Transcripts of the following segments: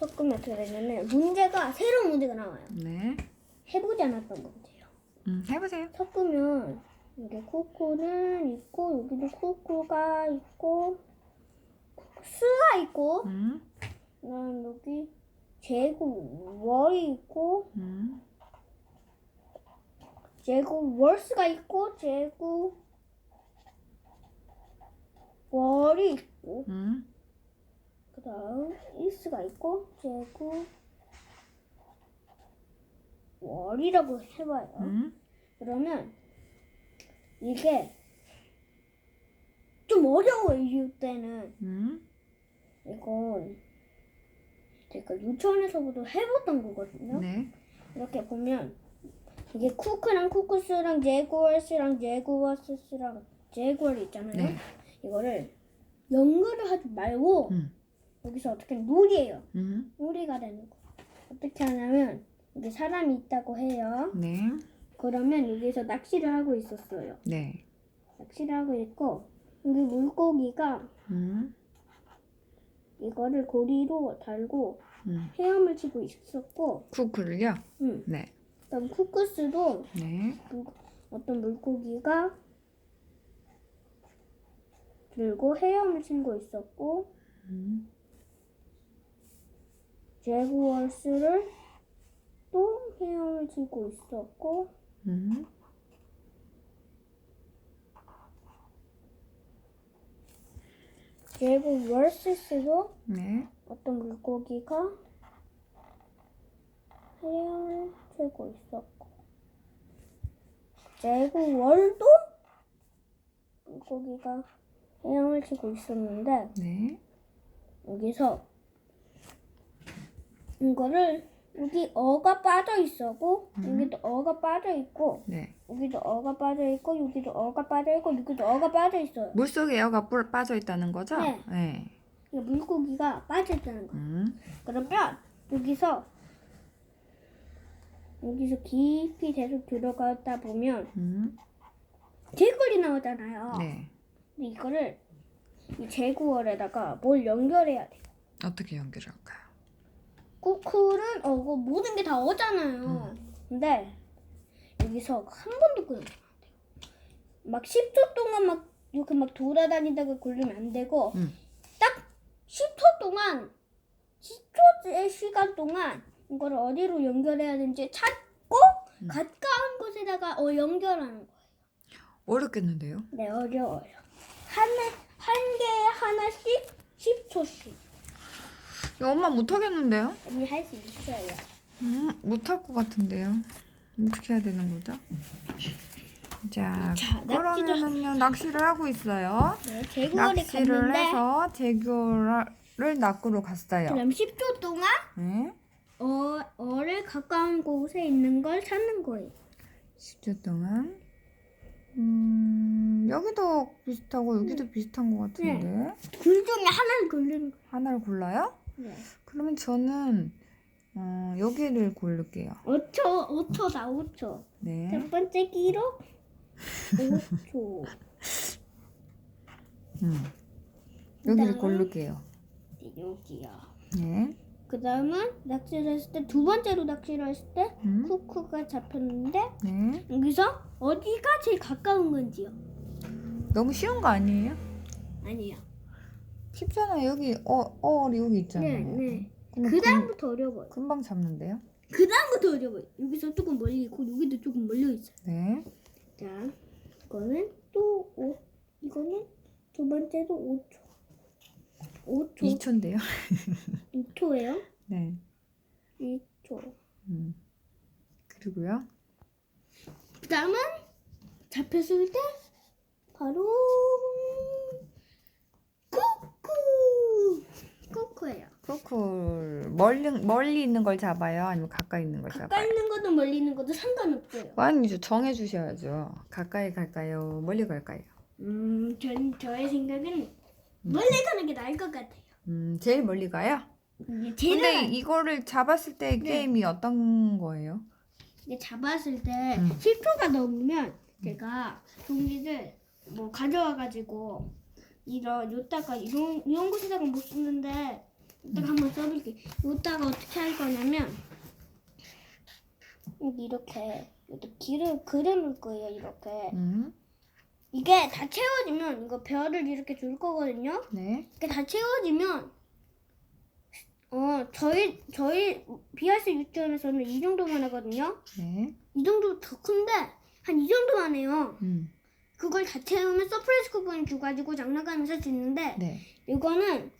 섞으면 어떻게 되냐면 문제가 새로운 문제가 나와요. 네. 해보지 않았던 문제예요. 음, 해보세요. 섞으면 여기 코코는 있고 여기도 코코가 있고 스가 있고 음, 그다음 여기 제곱 월이 있고 음, 제곱 월스가 있고 제곱 월이 있고 음, 그 다음 이스가 있고 제곱 월이라고 해봐요. 음. 그러면 이게 좀 어려워요 이때는 음. 이건 제가 유치원에서부터 해봤던 거거든요. 네. 이렇게 보면 이게 쿠크랑 쿠쿠스랑 제구얼스랑 제구얼스랑 제구얼 있잖아요. 네. 이거를 연결을 하지 말고 음. 여기서 어떻게 놀이에요. 음. 놀이가 되는 거. 어떻게 하냐면 여기 사람이 있다고 해요. 네. 그러면 여기서 낚시를 하고 있었어요. 네. 낚시를 하고 있고 여기 물고기가 음. 이거를 고리로 달고 음. 헤엄을 치고 있었고 쿠크를요? 음. 네. 그다음 쿠쿠스도 네. 물- 어떤 물고기가 들고 헤엄을 치고 있었고 음. 제구얼스를 또 헤엄을 치고 있었고 음. 제구얼스도 네. 어떤 물고기가 헤엄을 치고 있었고 제구월도 물고기가 헤엄을 치고 있었는데 네. 여기서 이거를 여기 어가 빠져 있었고 여기도 어가 빠져 있고 네. 여기도 어가 빠져 있고 여기도 어가 빠져 있고 여기도 어가 빠져 있어요. 물속에 에어가 뿔 빠져 있다는 거죠? 네. 네. 이 물고기가 빠져 있다는 거. 음. 그러면 여기서 여기서 깊이 계속 들어가다 보면 음. 제글이 나오잖아요. 네. 근데 이거를 이 제구월에다가 뭘 연결해야 돼요. 어떻게 연결할까요? 쿠쿨은 어고 모든 게 다 어잖아요. 근데 여기서 한 번도 끊으면 안 돼요. 막 10초 동안 막 이렇게 막 돌아다니다가 걸리면 안 되고 음. 딱 10초 동안 10초의 시간 동안 이거를 어디로 연결해야 되는지 찾고 음. 가까운 곳에다가 어 연결하는 거예요. 어렵겠는데요? 네 어려워요. 한한 개에 하나씩 10초씩. 이거 엄마 못하겠는데요? 우리 할수 있어요. 음, 못할 것 같은데요. 어떻게 해야 되는 거죠? 자, 자, 그러면은요 낚시를 하고 있어요. 네, 제구월에 낚시를 갔는데 해서 제규를 낚으러 갔어요. 그럼 10초 동안 네. 어, 어를 가까운 곳에 있는 걸 찾는 거예요. 10초 동안. 음, 여기도 비슷하고 여기도 비슷한 것 같은데. 글 중에 하나를 고르는 거예요. 하나를 골라요? 네. 그러면 저는 어, 여기를 고를게요. 5초, 5초다, 5초. 네. 첫 번째 기록 5초. 음. 여기를 그다음에- 고를게요. 여기요. 네. 그 다음은 낚시를 했을 때, 두 번째로 낚시를 했을 때, 음. 쿠쿠가 잡혔는데, 네. 여기서 어디가 제일 가까운 건지요? 너무 쉬운 거 아니에요? 아니요. 쉽잖아요. 여기 어, 어 여기 있잖아요. 네, 네. 그러면 그 다음부터 어려워요. 금, 금방 잡는데요? 그 다음부터 어려워요. 여기서 조금 멀리 있고, 여기도 조금 멀리 있어요. 네. 자, 이거는 또 5, 이거는 두 번째도 5초. 5초, 2초인데요. 2초예요? 네. 2초. 음. 그리고요. 그 다음은 잡혔을 때 바로 쿠쿠. 코코 멀리 멀리 있는 걸 잡아요? 아니면 가까이 있는 걸 가까이 잡아요? 있는 것도 멀리 있는 것도 상관없어요. 아니죠. 정해 주셔야죠. 가까이 갈까요? 멀리 갈까요? 음, 전 저의 생각은 멀리 가는 게 나을 것 같아요. 음, 제일 멀리 가요? 이게 제일 근데 이거를 잡았을 때 네. 게임이 어떤 거예요? 이게 잡았을 때 음. 10초가 넘으면 제가 종이를 뭐 가져와 가지고 이런 요다가 이런 이런 곳에다가 못 쓰는데 이따가 한번 써볼게. 이따가 어떻게 할 거냐면 여기 이렇게 이렇게 길을 그려놓을 거예요. 이렇게 음. 이게 다 채워지면 이거 별을 이렇게 줄 거거든요. 네. 이게 다 채워지면 어 저희 저희 비아스 유치원에서는 이 정도만 하거든요. 네. 이 정도 더 큰데 한 이 정도만 해요. 음. 그걸 다 채우면 서프라이즈 쿠폰 줘가지고 장난감을 살 수 있는데 네. 이거는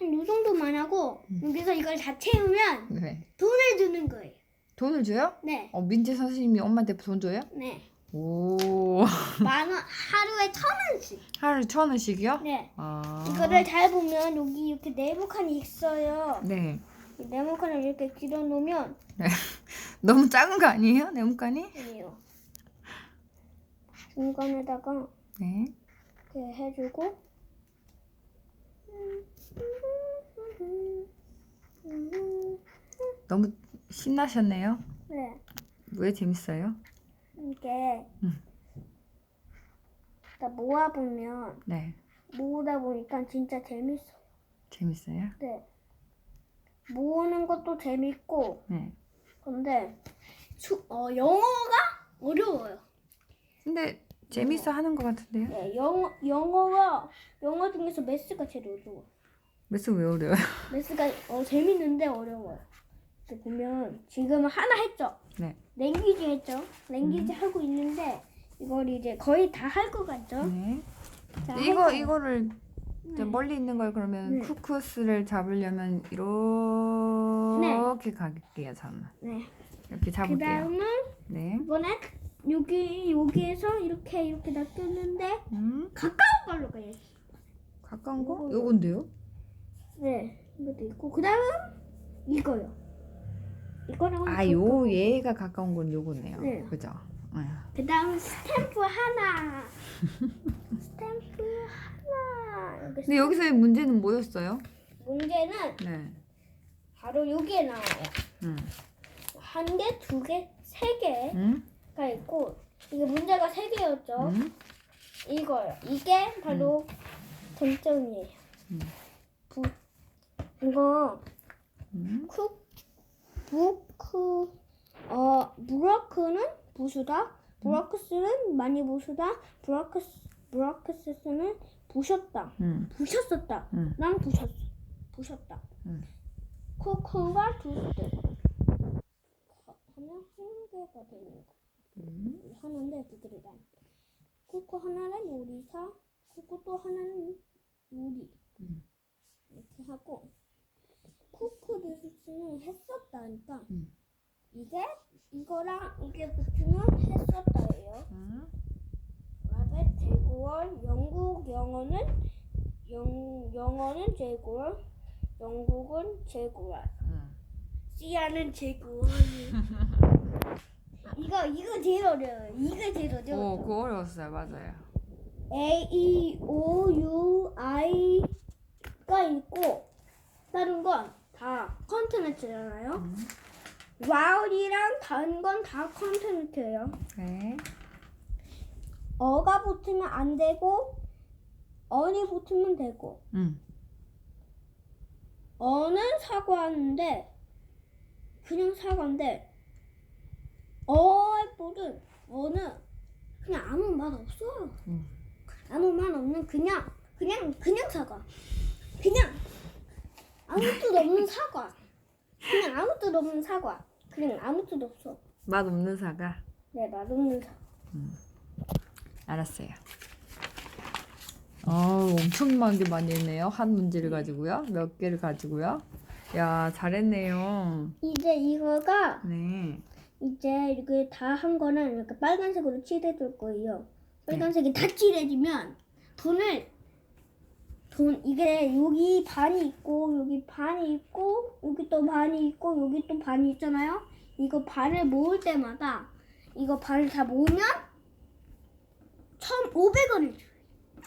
한이 정도만 하고 음. 여기서 이걸 다 채우면 네. 돈을 주는 거예요. 돈을 줘요? 네, 어, 민지 선생님이 엄마한테 돈 줘요? 네. 오. 만 원 하루에 천 원씩. 하루에 천 원씩이요? 네. 아. 이거를 잘 보면 여기 이렇게 네모 칸이 있어요. 네. 이 네모 칸을 이렇게 길어 놓으면 너무 작은 거 아니에요? 네모칸이? 아니에요. 중간에다가 네. 이렇게 해주고 너무 신나셨네요. 네. 왜 재밌어요? 이게 음. 다 모아보면 네. 모으다 보니까 진짜 재밌어요. 재밌어요? 네. 모으는 것도 재밌고 네. 근데 수, 어, 영어가 어려워요. 근데 재밌어 하는 것 같은데요? 네, 영어 영어가 영어 중에서 매스가 제일 어려워. 매스 왜 어려워요? 매스가 어, 재밌는데 어려워요. 보면 지금 하나 했죠. 네. 랭귀지 했죠. 랭귀지 하고 있는데 이걸 이제 거의 다 할 것 같죠. 네. 자, 이거 해봐요. 이거를 네. 이제 멀리 있는 걸 그러면 네. 쿠쿠스를 잡으려면 이렇게 갈게요 저는 네. 이렇게 그 잡을게요. 다음은 네. 이번에 여기 여기에서 이렇게 이렇게 놔뒀는데 음. 가까운 걸로 가야지. 가까운 거? 요건데요? 네, 이것도 있고 그 다음은 이거요. 이거랑 아, 요 얘가 가까운 건 요거네요. 네. 그죠? 네. 그 다음 스탬프 하나. 스탬프 하나. 근데 여기서의 문제는 뭐였어요? 문제는 네. 바로 여기에 나와요. 음. 한 개, 두 개, 세 개가 음? 있고 이게 문제가 세 개였죠. 음? 이거요. 이게 바로 동점이에요. 음. 부 이거 음? 쿠 부크 어 브라크는 부수다. 브라크스는 많이 부수다. 브라크스 브라크스는 부셨다. 음. 부셨었다. 음. 난 부셨어. 부셨다. 음. 쿠쿠가 두 개. 하면 한 개가 되는 거. 음. 두 개를 다. 쿠쿠 하나는 요리사, 쿠쿠 또 하나는 요리. 음. 이렇게 하고 쿠쿠 뉴스는 했었다니까 음. 이게 이거랑 이게 붙으면 했었다예요. 음. 라벳 제고월 영국 영어는 영 영어는 제고월 영국은 제고월 음. 시아는 제고월 이거 이거 제일 어려워요. 이거 제일 오, 어려워. 그거 어려웠어요. 맞아요. A E O U I가 있고 다른 건 다 컨테넌트잖아요. 음. 와울이랑 다른 건 다 컨테넌트예요. 네. 어가 붙으면 안 되고 언이 붙으면 되고 음. 어는 사과하는데 그냥 사과인데 어의 볼은 어는 그냥 아무 맛 없어요. 음. 아무 맛 없는 그냥 그냥 그냥 사과. 그냥 아무 뜻 없는 사과. 그냥 아무 뜻 없는 사과. 그냥 아무 뜻 없어. 맛 없는 사과. 네, 맛없는 사과. 알았어요. 어, 엄청나게 많이 했네요. 한 문제를 가지고요. 몇 개를 가지고요. 야, 잘했네요. 이제 이거가 네. 이제 이렇게 다 한 거는 이렇게 빨간색으로 칠해줄 거예요. 빨간색이 다 칠해지면 돈을 돈 이게 여기 반이 있고 여기 반이 있고 여기 또 반이 있고 여기 또 반이 있잖아요. 이거 반을 모을 때마다 이거 반을 다 모으면 1,500원을 줘요.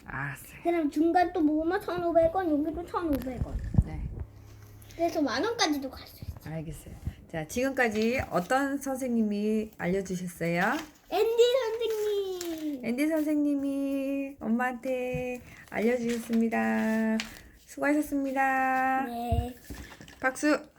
알았어요. 그럼 중간 또 모으면 1,500원, 여기도 1,500원. 네. 그래서 만 원까지도 갈 수 있어요. 알겠어요. 자, 지금까지 어떤 선생님이 알려주셨어요? 앤디 선생님. 앤디 선생님이 엄마한테 알려주셨습니다. 수고하셨습니다. 네. 박수.